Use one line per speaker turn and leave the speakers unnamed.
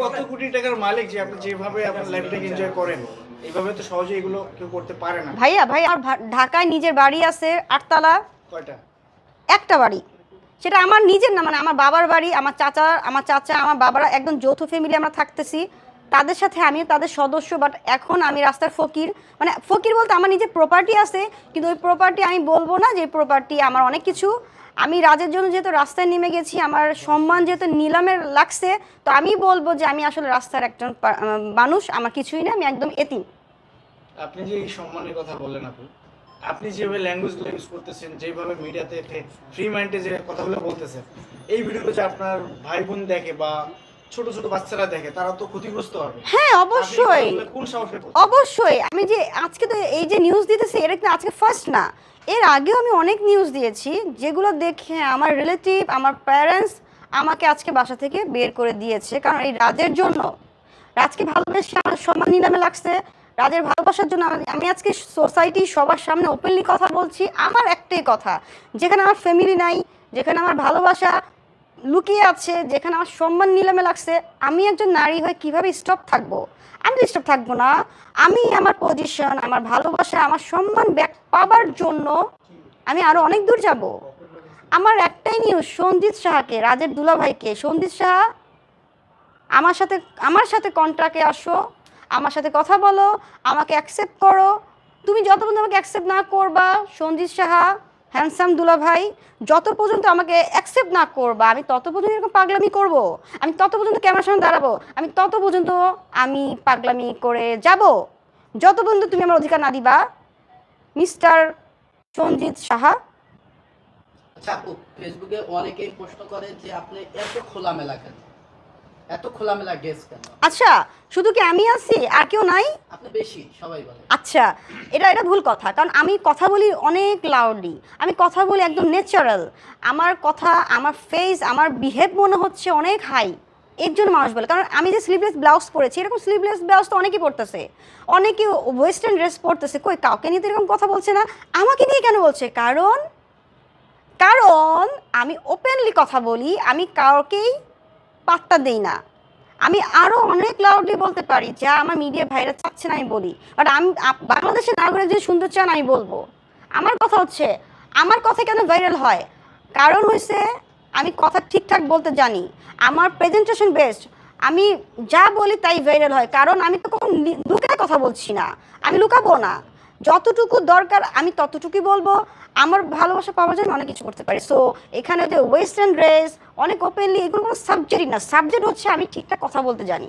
কত কোটি টাকার মালিক যে আপনি যেভাবে আপনার লাইফটাকে এনজয় করেন এইভাবে তো সহজে এগুলো কেউ করতে পারে না।
ভাইয়া ভাই আমার ঢাকায় নিজের বাড়ি আছে আটতলা।
কয়টা?
একটা বাড়ি। সেটা আমার নিজের না মানে আমার বাবার বাড়ি আমার চাচা আমার চাচা আমার বাবারা একদম যৌথ ফ্যামিলি আমরা থাকতেছি। তাদের সাথে আমিও তাদের সদস্য বাট এখন আমি রাস্তার ফকির। মানে ফকির বলতে আমার নিজের প্রপার্টি আছে কিন্তু ওই প্রপার্টি আমি বলব না যে প্রপার্টি আমার অনেক কিছু। আমি রাজের জন্য যেহেতু রাস্তায় নেমে গেছি আমার সম্মান যেহেতু নিলামের লাগছে তো আমি বলব যে আমি আসলে রাস্তার একজন মানুষ আমার কিছুই না আমি একদম এতিম।
আপনি যে এই সম্মানের কথা বললেন আপু আপনি যেভাবে ল্যাঙ্গুয়েজগুলো ইউজ করতেছেন যেভাবে মিডিয়াতে ফ্রি মাইন্ডে যে কথাগুলো বলতেছেন এই ভিডিওগুলো যে আপনার ভাই বোন দেখে বা ছোট ছোট বাচ্চারা দেখে তারা তো ক্ষতিগ্রস্ত হবে।
হ্যাঁ অবশ্যই। অবশ্যই। আমি যে আজকে তো এই যে নিউজ দিতেছি এটা কিন্তু আজকে ফার্স্ট না। এর আগেও আমি অনেক নিউজ দিয়েছি যেগুলো দেখে আমার রিলেটিভ আমার প্যারেন্টস আমাকে আজকে বাসা থেকে বের করে দিয়েছে। কারণ এই রাজের জন্য, রাজকে ভালোবেসে আমার সম্মান নিলামে লাগছে। রাজের ভালোবাসার জন্য আমি- আমি আজকে সোসাইটি সবার সামনে ওপেনলি কথা বলছি। আমার একটাই কথা, যেখানে আমার ফ্যামিলি নাই, যেখানে আমার ভালোবাসা লুকিয়ে আছে, যেখানে আমার সম্মান নিলামে লাগছে, আমি একজন নারী হয়ে কীভাবে স্টপ থাকব? স্টপ থাকব না। আমি আমার পজিশন আমার ভালোবাসা, আমার সম্মান ব্যাক পাবার জন্য আমি আরও অনেক দূর যাব। আমার একটাই নিউজ সঞ্জিত সাহাকে রাজের দুলাভাইকে। সঞ্জিত সাহা আমার সাথে আমার সাথে কন্ট্রাক্টে আসো, আমার সাথে কথা বলো, আমাকে অ্যাকসেপ্ট করো। তুমি যত পর্যন্ত আমাকে অ্যাকসেপ্ট না করবা সঞ্জিত সাহা হ্যান্ডসাম দুলা ভাই, যত পর্যন্ত আমাকে অ্যাকসেপ্ট না করবা, আমি তত পর্যন্ত এরকম পাগলামি করব। আমি তত পর্যন্ত ক্যামেরার সামনে দাঁড়াবো। আমি তত পর্যন্ত আমি পাগলামি করে যাব। যত পর্যন্ত তুমি আমার অধিকার না দিবা, মিস্টার সঞ্জিত সাহা।
আচ্ছা ফেসবুকে অনেকেই প্রশ্ন করে যে আপনি এত খোলামেলা কেন? এত খোলামেলা ড্রেস কেন?
আচ্ছা শুধু কি আমি আছি আর কেউ নাই?
আপনি বেশি সবাই বলে।
আচ্ছা এটা এটা ভুল কথা কারণ আমি কথা বলি অনেক লাউডলি আমি কথা বলি একদম ন্যাচারাল আমার কথা আমার ফেস আমার বিহেভ মনে হচ্ছে অনেক হাই এর জন্য মানুষ বলে কারণ আমি যে স্লিভলেস ব্লাউজ পরেছি এরকম স্লিভলেস ব্লাউজ তো অনেকেই পরতেছে। অনেকে ওয়েস্টার্ন ড্রেস পরতেছে কই কাউকে নিয়ে তো এরকম কথা বলছে না? আমাকে নিয়ে কেন বলছে? কারণ কারণ আমি ওপেনলি কথা বলি আমি কাউকেই পাত্তা দেই না। আমি আরও অনেক লাউডলি বলতে পারি, যা আমার মিডিয়া ভাইরা চাচ্ছে না আমি বলি। বাট আমি বাংলাদেশের নাগরিক যদি শুনতে চান, আমি বলব। আমার কথা হচ্ছে, আমার কথা কেন ভাইরাল হয়? কারণ হয়েছে আমি কথা ঠিকঠাক বলতে জানি। আমার প্রেজেন্টেশন বেস্ট আমি যা বলি তাই ভাইরাল হয়। কারণ আমি তো কখন লুকায় কথা বলছি না। আমি লুকাবো না। যতটুকু দরকার আমি ততটুকুই বলব। আমার ভালোবাসা পাওয়া যায় অনেক কিছু করতে পারি। সো এখানে যে ওয়েস্টার্ন ড্রেস অনেক ওপেনলি এগুলো কোনো সাবজেক্টই না। সাবজেক্ট হচ্ছে আমি ঠিকঠাক কথা বলতে জানি।